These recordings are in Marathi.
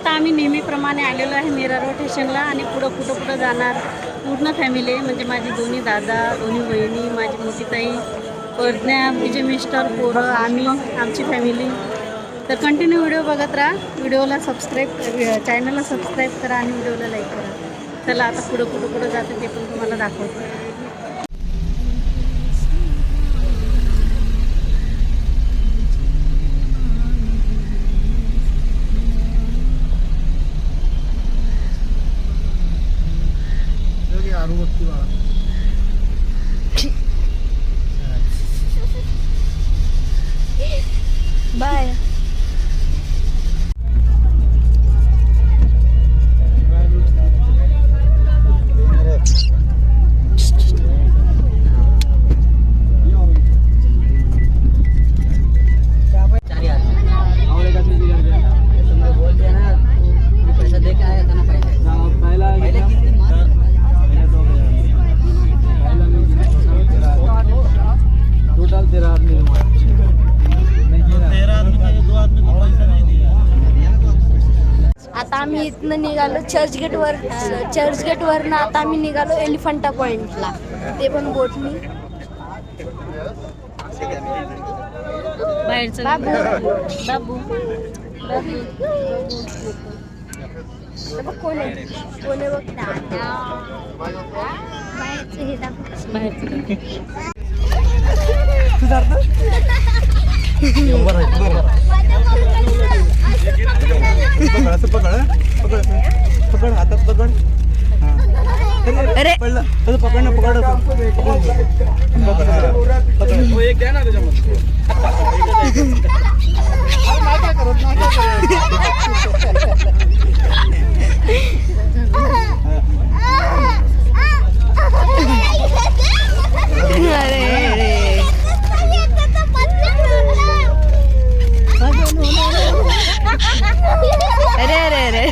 आत्ता आम्ही नेहमीप्रमाणे आलेलो आहे मीरा रोड स्टेशनला आणि पुढं कुठं कुठं जाणार पूर्ण फॅमिली म्हणजे माझी दोन्ही दादा दोन्ही बहिणी माझी मोठी ताई प्रज्ञा तिचे मिस्टर पोरं आम्ही आमची फॅमिली तर कंटिन्यू व्हिडिओ बघत राहा. व्हिडिओला सबस्क्राईब चॅनलला सबस्क्राईब करा आणि व्हिडिओला लाईक करा. चला आता पुढं कुठं कुठं जातं ते पण तुम्हाला दाखवतो. vou aqui lá. आम्ही इथनं निघालो चर्चगेट वर चर्चगेट वरनं आता आम्ही निघालो एलिफंटा पॉइंटला ते पण बोटनी. बाहेरचं बाबू. बाबू. बघ कोण आहे? कोण आहे बघ? बाहेरचं हे दाखव. बाहेरचं पकड असं पकड? पकड. पकड हातात पकड हां. अरे पडलं तसं पकड ना पकड. पकड. एक द्या ना त्याच्यामध्ये अरे अरे अरे अरे अरे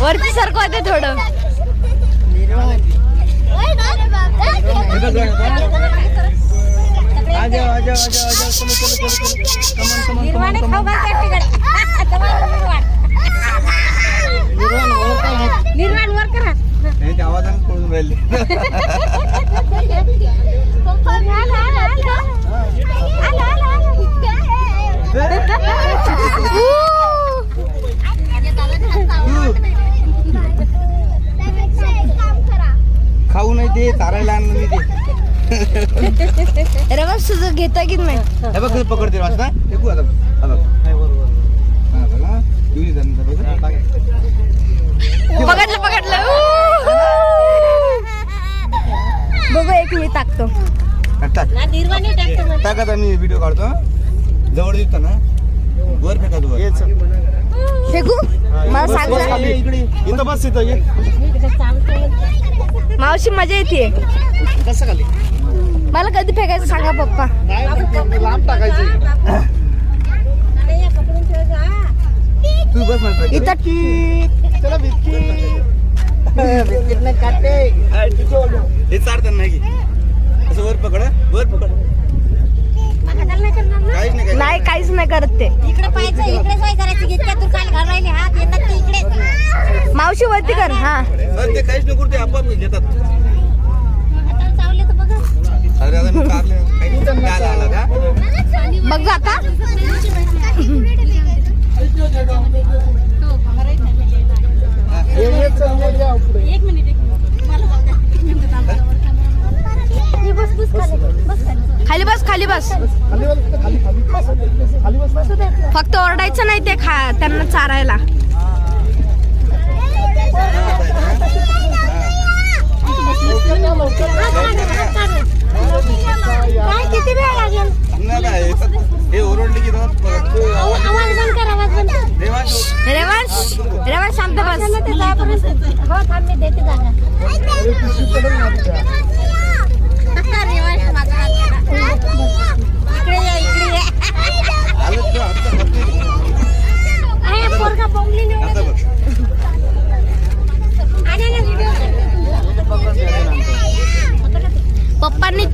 वरती सारखं होते थोडं आ जाओ आ जाओ आ जाओ आ जाओ चलो चलो चलो चलो कमन कमन कमन निर्वाण वर करा आवाजाने पळून राहिले खाऊ नाही ते तारायला आणलं मी ते. बस तुझं घेता की नाही? हे बघ कसं पकडते वाजता फेकू आता हा बघ. हा बघा. घेऊन ये जरा, बघ. पकडलं पकडलं! बघू एक मी टाकतो. टाक. टाकतो मी व्हिडिओ काढतो जवळ दिसतो ना. वर फेका तू फेकू? मला सांग ना. इकडे. इथं बस इथं ये. मावशी मजा येते कसं खाली. मला कधी फेकायचं सांगा पप्पा. लांब टाकायची तू बस म्हणतो इथं. चला बिस्किट. बिस्किट नाही काटे हे चाडतात नाही की. असं वर पकड? वर पकड. काहीच नाही नाही काहीच नाही करत ते. इकडे पाहायचं इकडे सोय करायची इतक्यातून काल घर राहिले हात येतात ते इकडे. मावशी वरती कर हा. ते काहीच नको ते आपोआप घेतात. बघा अरे आता मी कारले काही आला आला का? बघ आता. एक मिनिट एक मिनिट मला बघा. एक मिनिट थांबा. खाली बस खाली बस. फक्त ओरडायचं नाही ते खा त्यांना चारायला. काय किती वेळ लागेल? हे ओरडले की. आवाज बंद कर आवाज बंद कर. देवांश, रेवांश रेवांश शांत बस. हो थांब मी देते जागा. रेवांश माझा. इकडे या इकडे या.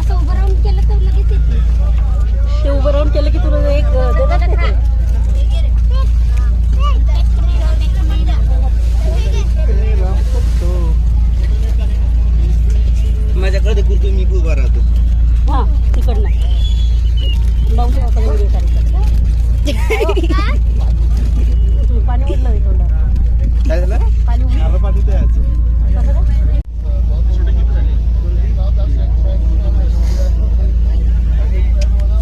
असं उभं राहून केलं तर लगेच येते. ते उभं राहून केलं की तुला एक देतात ना ते. माझ्याकडे ते कुर्तू मी उभा राहतो. हा तिकडनं. बाबू आता व्हिडिओ काढायचा. पाणी उडलं तोंडात काय झालं? पाणी उडलं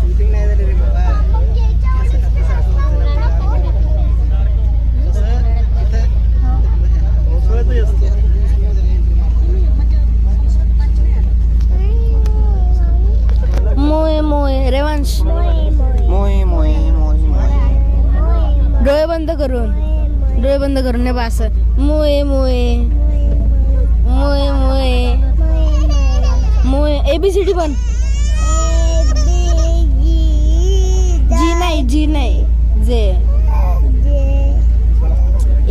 शूटिंग नाही झालं रे बाबा मोये मोये रेवांश मोय मोय मोय मोय डोळे बंद करून डोळे बा असं मोये. मोये मोये. मोये. मोये एबीसीडी पण. जी नाही जी नाही. J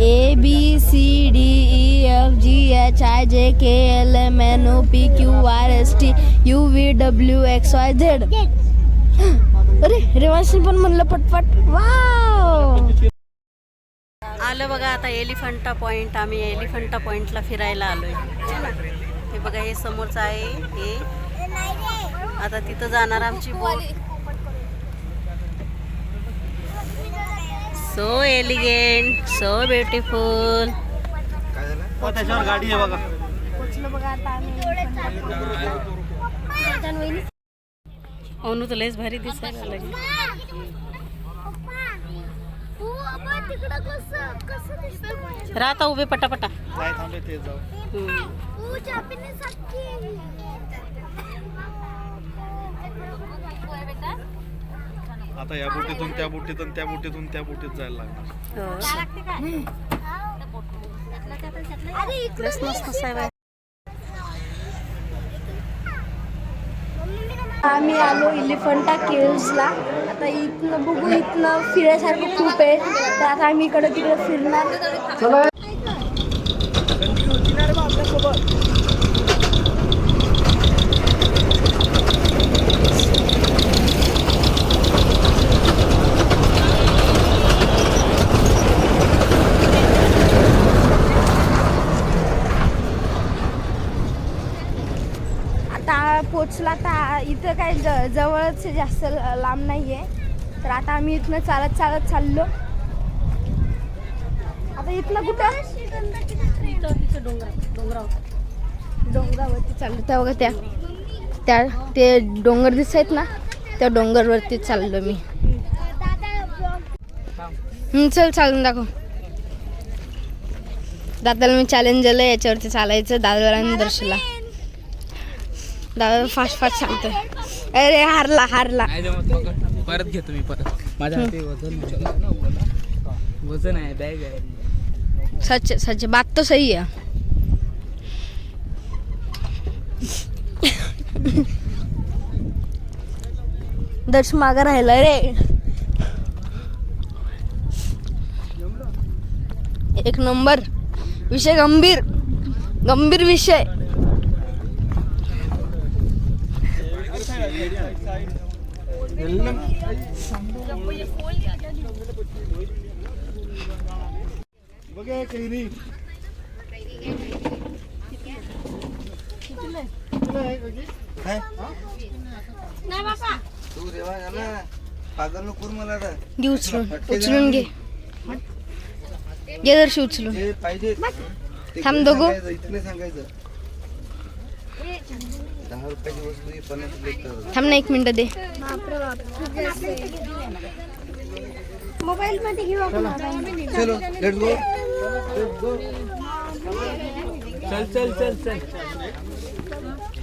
A B C D E F G H I J K L M N O P Q R S T U V W X Y Z अरे रेवांशी पण म्हणलं पटपट. वाव आलं बघा आता एलिफंटा पॉइंट आम्ही एलिफंटा पॉइंटला फिरायला आलोय. है ना? हे बघा हे समोरचं आहे हे. आता तिथं जाणार आमची बोट. सो एलिगेंट सो ब्युटिफुल त्याच्यावर गाडी आहे बघा. अनु भारी दिसायला लागली तिकडं कसं कसं दिसतं राहता उभे पटापटा. थांबले ते जाऊ. आता या बोटीतून त्या बोटीतून त्या बोटीतून त्या बोटीत जायला लागणार. हो. अरे इकडे लयच मस्त साहेब. आम्ही आलो इलिफंटा केव्सला आता इथनं बघू इथनं फिरायसारखं खूप आहे. तर आता आम्ही इकडं तिकडे फिरणार आता पोचला तर इथं काय ज जवळच जास्त ल- लांब नाही आहे तर आता आम्ही इथनं चालत चालत चाललो. आता इथनं कुठं? डोंगरावरती चाललो. त्या बघा त्या त्या ते डोंगर दिसत आहेत ना त्या डोंगरवरती चाललो मी. चल चालून दाखव. दादाला मी चॅलेंज दिलं याच्यावरती चालायचं दादाला दर्शला दादा फास्ट फास्ट सांगतोय अरे हारला हारला. परत घेतो मी परत. माझ्या हाती वजन. वजन आहे बॅग आहे. सच सच बात तो सही है दर्श मागं राहिला रे. एक नंबर. विषय गंभीर. गंभीर विषय. तू पागल नको करू मला आता घे उचलून उचलून घे घे दर्शी उचलून जे पाहिजे ते थांब दोघं. सांगायचं, इथं नाही सांगायचं दहा रुपयाची वस्तू ही पन्नास रुपये थांब ना एक मिनिट दे। मोबाईल मध्ये घेऊ आपण चलो लेट्स गो चल चल चल चल।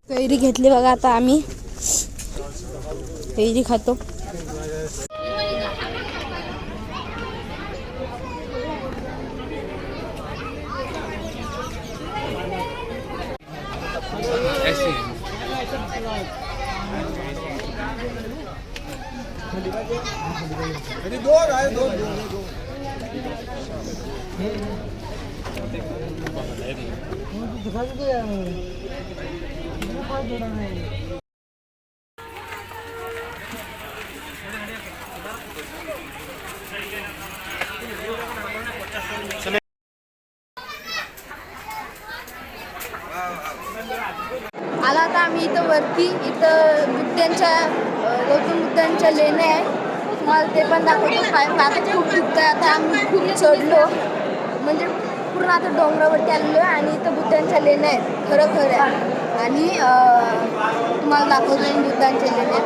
कैरी घेतली बघा आता आम्ही. कैरी खातो. मेरी दो राय दो दिखा दो यार मेरे को देना है पाय आता खूप दुखत आता आम्ही खूप चढलो. म्हणजे पूर्ण आता डोंगरावरती आलेलो आहे आणि इथं बुद्धांच्या लेण्या आहेत खरं खरं आणि तुम्हाला दाखवतो बुद्धांच्या लेण्या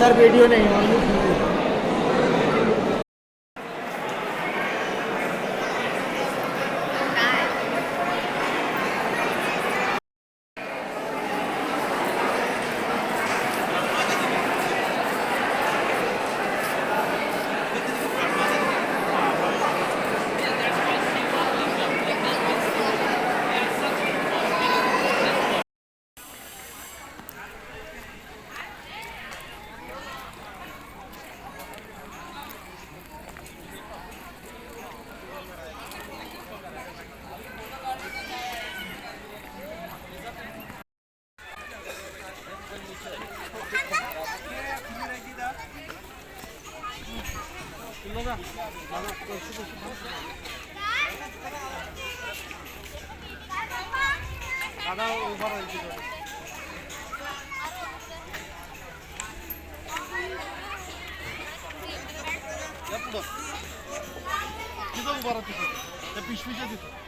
सर वीडियो नहीं. दादा उभा राहायची या पुढं तिथं उभा राहा तिथं त्या पिशवीच्या तिथं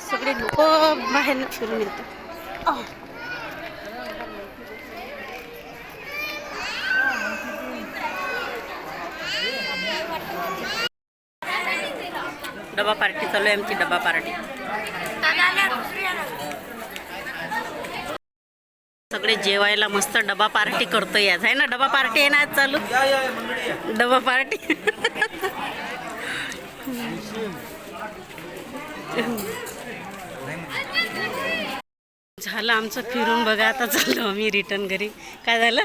सगळे लोक बाहेर फिरून येतात डबा पार्टी चालू आहे आमची डबा पार्टी. सगळे जेवायला मस्त डबा पार्टी करतोय आज आहे ना? डबा पार्टी आहे ना आज चालू? डबा पार्टी? झालं आमचं फिरून बघा आता चाललो आम्ही रिटर्न घरी. काय झालं?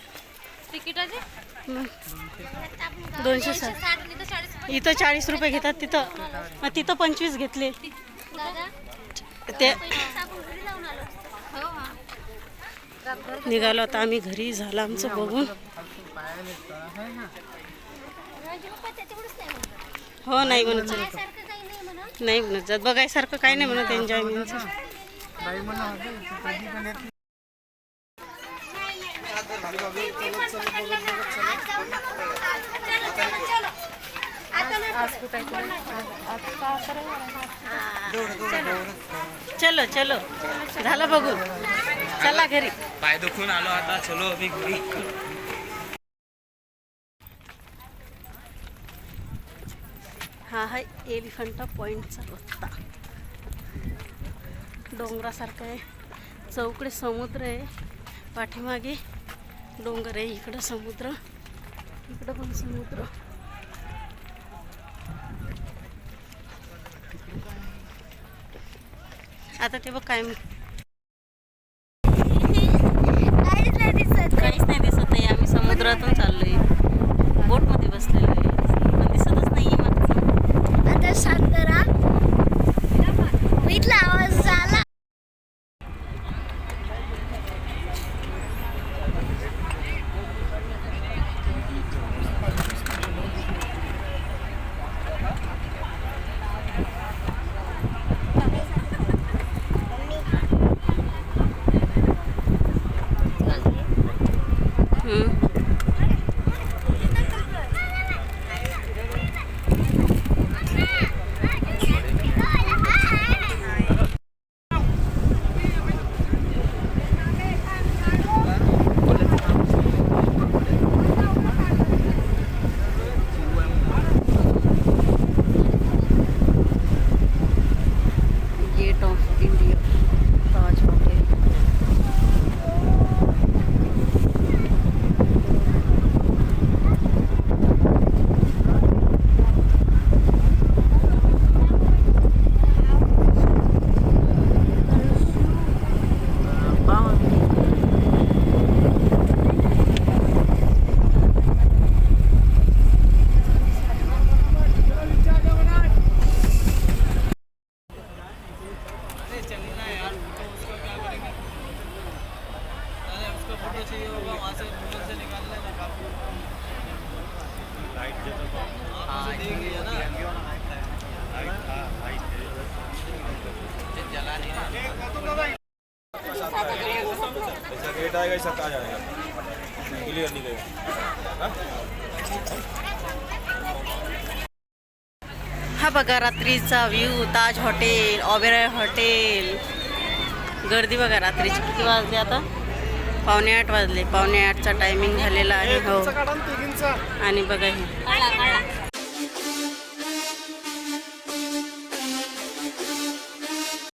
तिकिटाचे दोनशे साठ. इथं चाळीस रुपये. इथं चाळीस रुपये घेतात तिथं. मग तिथं पंचवीस घेतले. दादा ते हो हा. निघालो आता आम्ही घरी झालं आमचं बघून. हो नाही म्हणत जात. सारखं काही नाही म्हणत नाही म्हणत जात. बघायसारखं काही नाही म्हणत एन्जॉयमेंटचं चलो चलो. झालं बघून. चला घरी. पाय दुखून आलो आता चलो अभि घरी. हा आहे एलिफंटा पॉईंटचा रस्ता डोंगरासारखं आहे. चौकडे समुद्र आहे. पाठीमागे डोंगर आहे इकडं समुद्र. इकडं पण समुद्र. आता ते बघ काय काहीच नाही दिसत. काहीच नाही दिसत नाही आम्ही समुद्रातून चाललोय बोटमध्ये बसलेलो आहे पण दिसतच नाही मागचं आता शांत राहा मी इथला आवाज झाला हम्म. Gate of India Taj hotel आएगा ऐसा आ जाएगा क्लियर नहीं गएगा हा? बघा रात्रीचा view Taj hotel Oberoi hotel गर्दी बघा रात्रीची किती वाजले आता? पावणे आठ वाजले. पावणे आठचा टायमिंग झालेला आहे हो. आणि बघा हे.